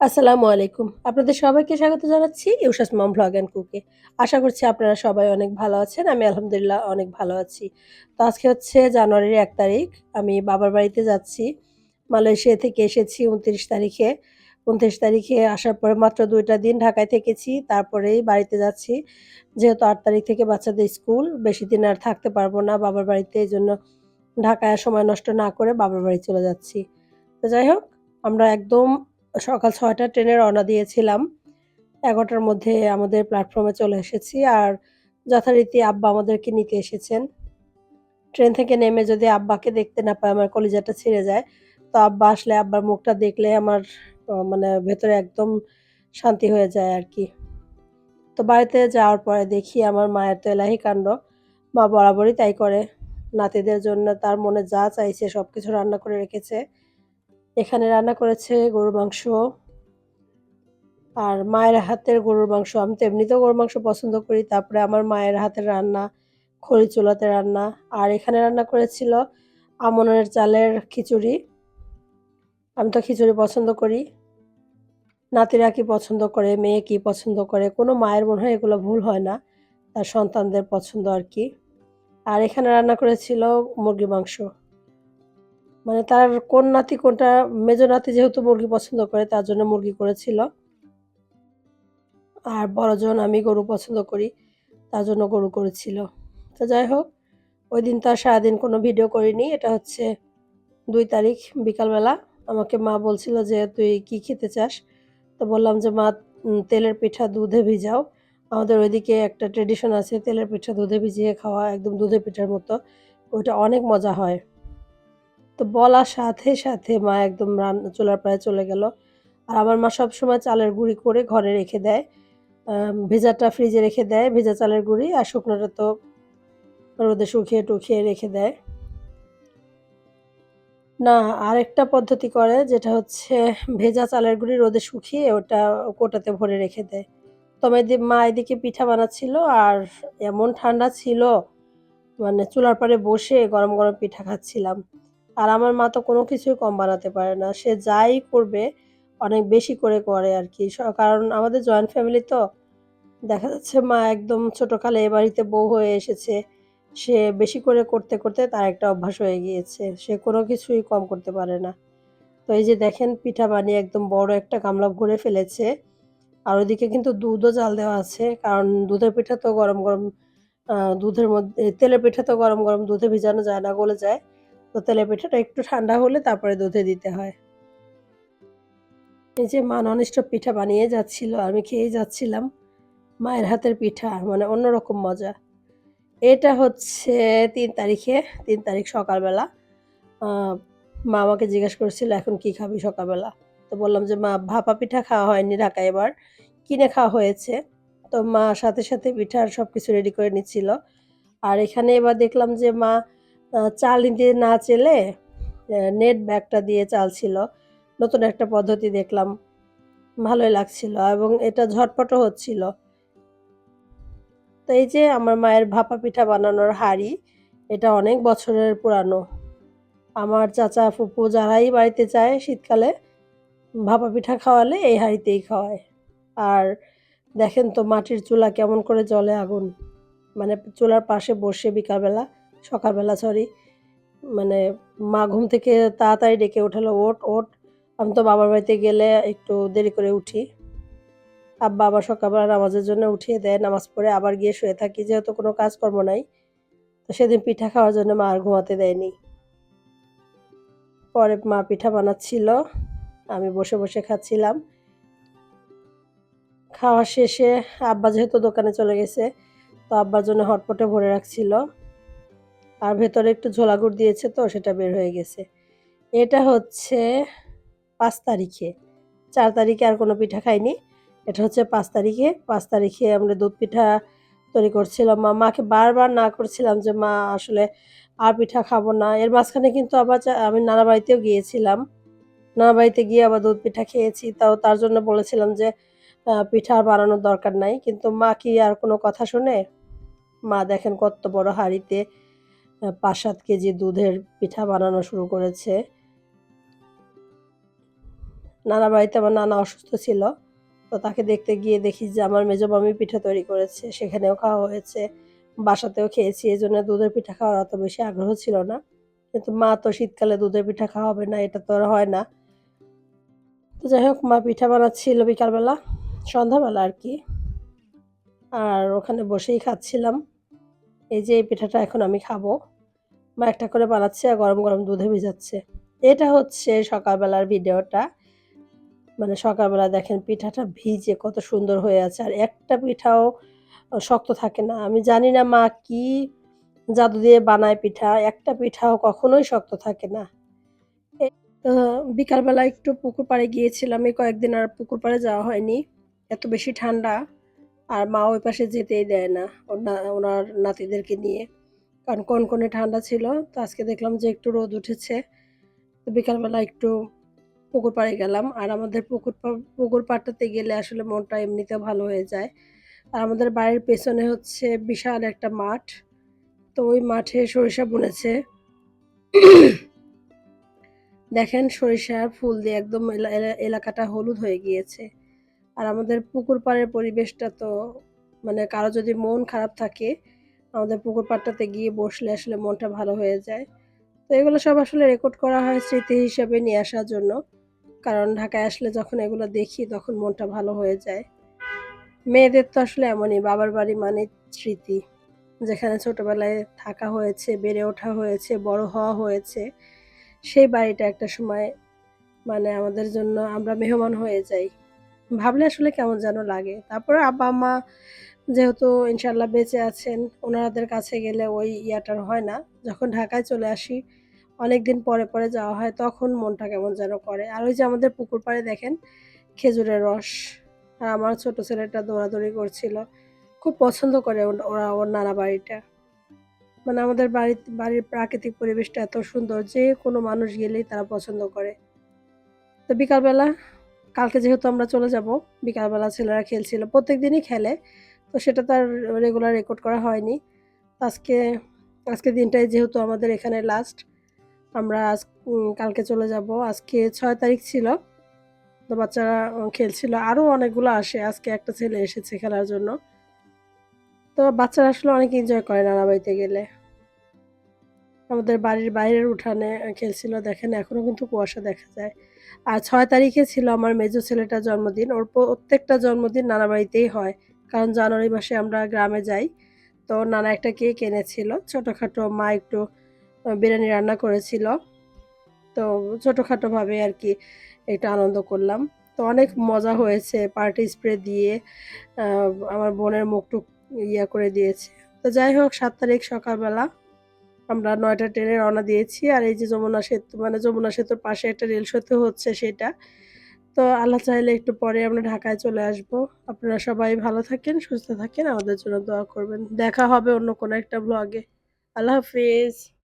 আসসালামু আলাইকুম। আপনাদের সবাইকে স্বাগত জানাচ্ছি ইউসাস মম ভ্লগ অ্যান্ড কুকে। আশা করছি আপনারা সবাই অনেক ভালো আছেন। আমি আলহামদুলিল্লাহ অনেক ভালো আছি। তো আজকে হচ্ছে জানুয়ারির এক তারিখ। আমি বাবার বাড়িতে যাচ্ছি। মালয়েশিয়া থেকে এসেছি ২৯ তারিখে। ২৯ তারিখে আসার পরে মাত্র দুইটা দিন ঢাকায় থেকেছি। তারপরেই বাড়িতে যাচ্ছি। যেহেতু আট তারিখ থেকে বাচ্চাদের স্কুল, বেশি দিন আর থাকতে পারব না বাবার বাড়িতে। এই জন্য ঢাকায় সময় নষ্ট না করে বাবার বাড়ি চলে যাচ্ছি। তো যাই হোক, আমরা একদম সকাল ৬ টায় ট্রেনে রওনা দিয়েছিলাম। এগারোটার মধ্যে আমাদের প্ল্যাটফর্মে চলে এসেছি। আর যথারীতি আব্বা আমাদেরকে নিতে এসেছেন। ট্রেন থেকে নেমে যদি আব্বাকে দেখতে না পাই আমার কলিজাটা ছিঁড়ে যায়। তো আব্বা আসলে আব্বার মুখটা দেখলে আমার মানে ভেতরে একদম শান্তি হয়ে যায় আর কি তো বাড়িতে যাওয়ার পরে দেখি আমার মায়ের তো এলাহি কাণ্ড। মা বরাবরই তাই করে। নাতিদের জন্য তার মনে যা চাইছে সব কিছু রান্না করে রেখেছে। এখানে রান্না করেছে গরুর মাংস। আর মায়ের হাতের গরুর মাংস আমি তো এমনিতেও গরুর মাংস পছন্দ করি। তারপরে আমার মায়ের হাতের রান্না, খড়ি চুলাতে রান্না। আর এখানে রান্না করেছিল আমনের চালের খিচুড়ি। আমি তো খিচুড়ি পছন্দ করি। নাতিরা কি পছন্দ করে, মেয়ে কি পছন্দ করে, কোনো মায়ের মনে হয় এগুলো ভুল হয় না। তার সন্তানদের পছন্দ আর কি আর এখানে রান্না করেছিল মুরগির মাংস। মানে তার কোন নাতি কোনটা মেজো নাতি যেহেতু মুরগি পছন্দ করে তার জন্য মুরগি করেছিল। আর বড়জন আমি গরু পছন্দ করি। তার জন্য গরু করেছিল। তো যাই হোক, ওইদিন তো আর সারাদিন কোনো ভিডিও করিনি। এটা হচ্ছে দুই তারিখ বিকালবেলা। আমাকে মা বলছিল যে, "তুই কি খেতে চাস?" তো বললাম যে, "মা তেলের পিঠা দুধে ভিজাও।" আমাদের ওইদিকে একটা ট্র্যাডিশন আছে তেলের পিঠা দুধে ভিজিয়ে খাওয়া একদম দুধের পিঠার মতো। ওইটা অনেক মজা হয়। তো বলার সাথে, সাথে মা একদম রান্না চুলার পাড়ে চলে গেল। আর আমার মা সবসময় চালের গুঁড়ি করে ঘরে রেখে দেয়। ভেজাটা ফ্রিজে রেখে দেয়, ভেজা চালের গুঁড়ি। আর শুকনোটা তো রোদে শুকিয়ে-টুকিয়ে রেখে দেয়। না, আরেকটা পদ্ধতি করে যেটা হচ্ছে ভেজা চালের গুঁড়ি রোদে শুকিয়ে ওটা কোটাতে ভরে রেখে দেয়। তো মা এদিকে পিঠা বানাচ্ছিল আর এমন ঠান্ডা ছিল, মানে চুলার পাড়ে বসে গরম, গরম পিঠা খাচ্ছিলাম। আর আমার মা তো কোনো কিছুই কম বানাতে পারে না। সে যাই করবে অনেক বেশি করে করে আরকি। স কারণ আমাদের জয়েন্ট ফ্যামিলি তো। দেখা যাচ্ছে মা একদম ছোটকালে এ বাড়িতে বউ হয়ে এসেছে। সে বেশি করে করতে, করতে তার একটা অভ্যাস হয়ে গিয়েছে। সে কোনো কিছুই কম করতে পারে না। তো এই যে দেখেন পিঠা বানিয়ে একদম বড় একটা গামলা ভরে ফেলেছে। আর ওইদিকে কিন্তু দুধও জাল দেওয়া আছে। কারণ দুধের পিঠা তো গরম, গরম দুধের মধ্যে তেলের পিঠা তো গরম, গরম দুধে ভিজানো যায় না, গলে যায়। তো তেলের পিঠাটা একটু ঠান্ডা হলে তারপরে দুধে দিতে হয়। এই যে মা ননস্টপ পিঠা বানিয়ে যাচ্ছিল, আমি খেয়েই যাচ্ছিলাম। মায়ের হাতের পিঠা মানে অন্যরকম মজা। এটা হচ্ছে তিন তারিখে, তিন তারিখ সকালবেলা। মা আমাকে জিজ্ঞেস করেছিল, "এখন কি খাবি সকালবেলা?" তো বললাম যে, "মা ভাপা পিঠা খাওয়া হয়নি ঢাকায় এবার। কিনে খাওয়া হয়েছে।" তো মা সাথে, সাথে পিঠার সবকিছু রেডি করে নিচ্ছিল। আর এখানে এবার দেখলাম যে মা চাল নিতে না চেলে নেট ব্যাগটা দিয়ে চালছিল। নতুন একটা পদ্ধতি দেখলাম। ভালোই লাগছিল এবং এটা ঝটপটও হচ্ছিল। তো এই যে আমার মায়ের ভাপা পিঠা বানানোর হাঁড়ি, এটা অনেক বছরের পুরানো। আমার চাচা, ফুপু যারাই বাড়িতে যায় শীতকালে ভাপা পিঠা খাওয়ালে এই হাঁড়িতেই খাওয়ায়। আর দেখেন তো মাটির চুলা কেমন করে জলে আগুন। মানে চুলার পাশে বসে বিকালবেলা, সকালবেলা সরি, মানে মা ঘুম থেকে তাড়াতাড়ি ডেকে উঠালো, "ওঠ, ওঠ।" আমি তো বাবার বাড়িতে গেলে একটু দেরি করে উঠি। আব্বা আবার সকালবেলা নামাজের জন্য উঠিয়ে দেয়। নামাজ পড়ে আবার গিয়ে শুয়ে থাকি যেহেতু কোনো কাজকর্ম নাই। তো সেদিন পিঠা খাওয়ার জন্য মা আর ঘুমাতে দেয়নি। পরে মা পিঠা বানাচ্ছিল। আমি বসে, বসে খাচ্ছিলাম। খাওয়া শেষে আব্বা যেহেতু দোকানে চলে গেছে, তো আব্বার জন্য হটপটে ভরে রাখছিল। আর ভেতরে একটু ঝোলা গুড় দিয়েছে তো সেটা বের হয়ে গেছে। এটা হচ্ছে পাঁচ তারিখে। চার তারিখে আর কোনো পিঠা খাইনি। এটা হচ্ছে পাঁচ তারিখে। পাঁচ তারিখে আমরা দুধ পিঠা তৈরি করছিলাম। মা মাকে বারবার না করছিলাম যে, "মা আসলে আর পিঠা খাব না।" এর মাঝখানে কিন্তু আবার আমি নানা বাড়িতেও গিয়েছিলাম। নানা বাড়িতে গিয়ে আবার দুধ পিঠা খেয়েছি। তাও তার জন্য বলেছিলাম যে, পিঠা বানানোর দরকার নাই। কিন্তু মা কি আর কোনো কথা শোনে? মা দেখেন কত বড় হাঁড়িতে আ ৫-৭ কেজি দুধের পিঠা বানানো শুরু করেছে। নানা বাড়িতে আমার নানা অসুস্থ ছিল, তো তাকে দেখতে গিয়ে দেখি যে আমার মেজো মামি পিঠা তৈরি করেছে, সেখানেও খাওয়া হয়েছে। বাসাতেও খেয়েছি এই জন্য দুধের পিঠা খাওয়ার অত বেশি আগ্রহ ছিল না। কিন্তু মা তো শীতকালে দুধের পিঠা খাওয়া হবে না, এটা তো আর হয় না। তো যাই হোক, মা পিঠা বানাচ্ছিল বিকালবেলা, সন্ধ্যাবেলা আর কি। আর ওখানে বসেই খাচ্ছিলাম। এই যে এই পিঠাটা এখন আমি খাব। মা একটা করে বানাচ্ছে আর গরম গরম দুধে ভিজাচ্ছে। এটা হচ্ছে সকালবেলার ভিডিওটা। মানে সকালবেলা দেখেন পিঠাটা ভিজে কত সুন্দর হয়ে আছে। আর একটা পিঠাও শক্ত থাকে না। আমি জানি না মা কি জাদু দিয়ে বানায় পিঠা। একটা পিঠাও কখনোই শক্ত থাকে না। তো বিকালবেলা একটু পুকুর পাড়ে গিয়েছিলাম। এই কয়েকদিন আর পুকুর পাড়ে যাওয়া হয়নি। এত বেশি ঠান্ডা। আর মা ওই পাশে যেতেই দেয় না, ওনার নাতিদেরকে নিয়ে। কারণ কোন কনকনে ঠান্ডা ছিল, তো আজকে দেখলাম যে একটু রোদ উঠেছে। তো বিকালবেলা একটু পুকুর পাড়ে গেলাম। আর আমাদের পুকুর পুকুর পাড়টাতে গেলে আসলে মনটা এমনিতে ভালো হয়ে যায়। আর আমাদের বাড়ির পেছনে হচ্ছে বিশাল একটা মাঠ। তো ওই মাঠে সরিষা বুনেছে। দেখেন সরিষার ফুল দিয়ে একদম এলা- এলা- এলাকাটা হলুদ হয়ে গিয়েছে। আর আমাদের পুকুর পাড়ের পরিবেশটা তো মানে কারও যদি মন খারাপ থাকে আমাদের পুকুর পাড়টাতে গিয়ে বসলে আসলে মনটা ভালো হয়ে যায়। তো এগুলো সব আসলে রেকর্ড করা হয় স্মৃতি হিসাবে নিয়ে আসার জন্য। কারণ ঢাকায় আসলে যখন এগুলো দেখি তখন মনটা ভালো হয়ে যায়। মেয়েদের তো আসলে এমনই, বাবার বাড়ি মানে স্মৃতি। যেখানে ছোটবেলায় থাকা হয়েছে, বেড়ে ওঠা হয়েছে, বড় হওয়া হয়েছে, সেই বাড়িটা একটা সময় মানে আমাদের জন্য আমরা মেহমান হয়ে যাই। ভাবলে আসলে কেমন যেন লাগে। তারপরে আব্বা, আম্মা যেহেতু ইনশাল্লাহ বেঁচে আছেন, ওনাদের কাছে গেলে ওই ইয়াটার হয় না। যখন ঢাকায় চলে আসি অনেক দিন পরে পরে যাওয়া হয়, তখন মনটা কেমন যেন করে। আর ওই যে আমাদের পুকুর পাড়ে দেখেন, খেজুরের রস। আর আমার ছোট ছেলেটা দৌড়াদৌড়ি করছিল। খুব পছন্দ করে ওরা, ওর নানা বাড়িটা। মানে আমাদের বাড়ি, বাড়ির প্রাকৃতিক পরিবেশটা এত সুন্দর, যে কোনো মানুষ গেলেই তারা পছন্দ করে। তো বিকালবেলা, কালকে যেহেতু আমরা চলে যাব, বিকালবেলা ছেলেরা খেলছিল। প্রত্যেক দিনই খেলে। তো সেটা তার রেগুলার রেকর্ড করা হয়নি। আজকে আজকে দিনটাই যেহেতু আমাদের এখানে লাস্ট আমরা আজ কালকে চলে যাব। আজকে ছয় তারিখ ছিল, তো বাচ্চারা খেলছিল। আরও অনেকগুলো আসে, আজকে একটা ছেলে এসেছে খেলার জন্য। তো বাচ্চারা আসলে অনেক এনজয় করে নানা বাড়িতে গেলে। আমাদের বাড়ির বাইরের উঠানে খেলছিল, দেখেন এখনও কিন্তু কুয়াশা দেখা যায়। আর ছয় তারিখে ছিল আমার মেজো ছেলেটার জন্মদিন। ওর প্রত্যেকটা জন্মদিন নানা বাড়িতেই হয়। কারণ জানুয়ারি মাসে আমরা গ্রামে যাই। তো নানা একটা কেক এনেছিল। ছোটোখাটো মা একটু বিরিয়ানি রান্না করেছিল। তো ছোটোখাটোভাবে আর কি একটু আনন্দ করলাম। তো অনেক মজা হয়েছে পার্টি স্প্রে দিয়ে আমার বোনের মুখটুক ইয়া করে দিয়েছে। তো যাই হোক, সাত তারিখ সকালবেলা আমরা নয়টা ট্রেনে রওনা দিয়েছি। আর এই যে যমুনা সেতু মানে যমুনা সেতুর পাশে একটা রেল সেতু হচ্ছে সেটা। তো আল্লাহ চাইলে একটু পরে আমরা ঢাকায় চলে আসব। আপনারা সবাই ভালো থাকেন, সুস্থ থাকেন। আমাদের জন্য দোয়া করবেন। দেখা হবে অন্য কোনো একটা ব্লগে আল্লাহ হাফিজ।